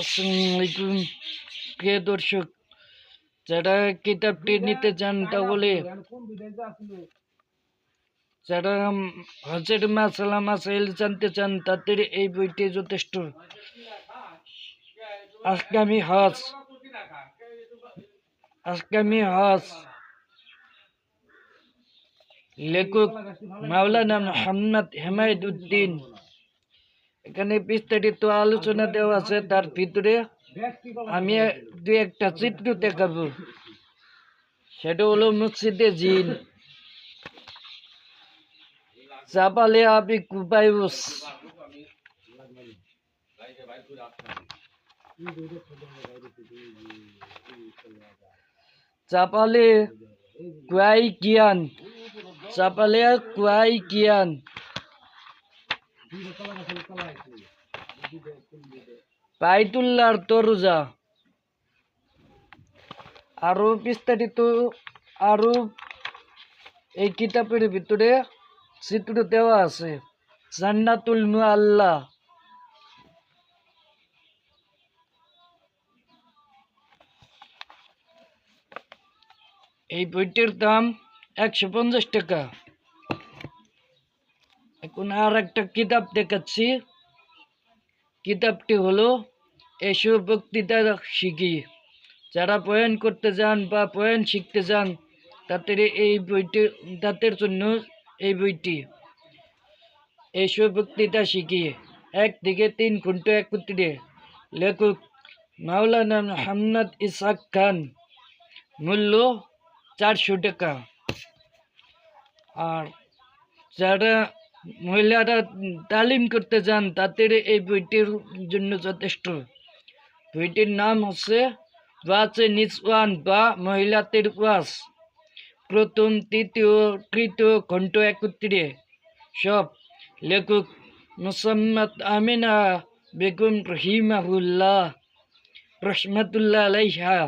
আসসালামু প্রিয় দর্শক, যারা কিতাবটি নিতে চান তাহলে যারা হজের মাসালা জানতে চান, তাদের এই বইটি যথেষ্ট। আজকামি হজ আজকামি হজ। লেখক মাওলানা মোহাম্মদ হেমায়ত উদ্দিন। এখানে বিস্তারিত আলোচনা দেওয়া আছে, তার ভিতরে আমি দু একটা চিত্র দেখাবো। সেটা হলো মসজিদে জিন। চাপালে আবি কুবাইউস চাপালে কুয়াই কিয়ান চাপালে কুয়াই কিয়ান বাইতুল্লাহর তরুজা আরও বিস্তারিত আরও এই কিতাবের ভিতরে চিত্র দেওয়া আছে। জান্নাতুল আল্লাহ এই বইটির দাম একশো পঞ্চাশ টাকা। এখন আর একটা কিতাব দেখাচ্ছি। কিতাবটি হলো এসব বক্তৃতা শিখি। যারা বয়ান করতে যান বা বয়ান শিখতে যান, তাদের এই বইটি, তাদের জন্য এই বইটি। এসব বক্তৃতা শিখি। এক থেকে তিন ঘণ্টা একত্রে লেখক মাওলানা মোহাম্মদ ইসাক খান মূল্য চারশো টাকা। আর যারা মহিলারা তালিম করতে যান, তাদের এই বইটির জন্য যথেষ্ট। বইটির নাম হচ্ছে ওয়াচে নিসওয়ান বা মহিলাদের ওয়াস প্রথম, তৃতীয় তৃতীয় ঘণ্ট একত্রে সব লেখক মোসাম্মদ আমিনা বেগম রহিমাহুল্লাহ রহমতুল্লাহ আলাইহা।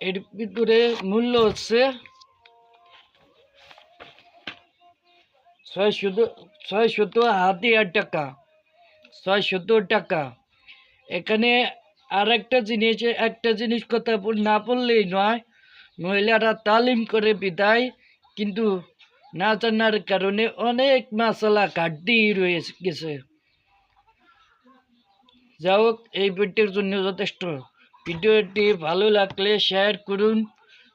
এর ভিতরে মূল্য হচ্ছে ছয় শত ছয় শত হাতিয়ার টাকা ছয় শত টাকা এখানে আর একটা জিনিস একটা জিনিস কথা না বললেই নয় মহিলারা তালিম করে বিদায় কিন্তু না জানার কারণে অনেক মশলা ঘাটতি রয়ে গেছে যা হোক এই ভিডিওর জন্য যথেষ্ট ভিডিওটি ভালো লাগলে শেয়ার করুন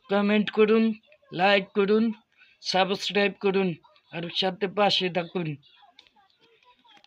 কমেন্ট করুন লাইক করুন সাবস্ক্রাইব করুন अरे शब्द भाषे दाखवून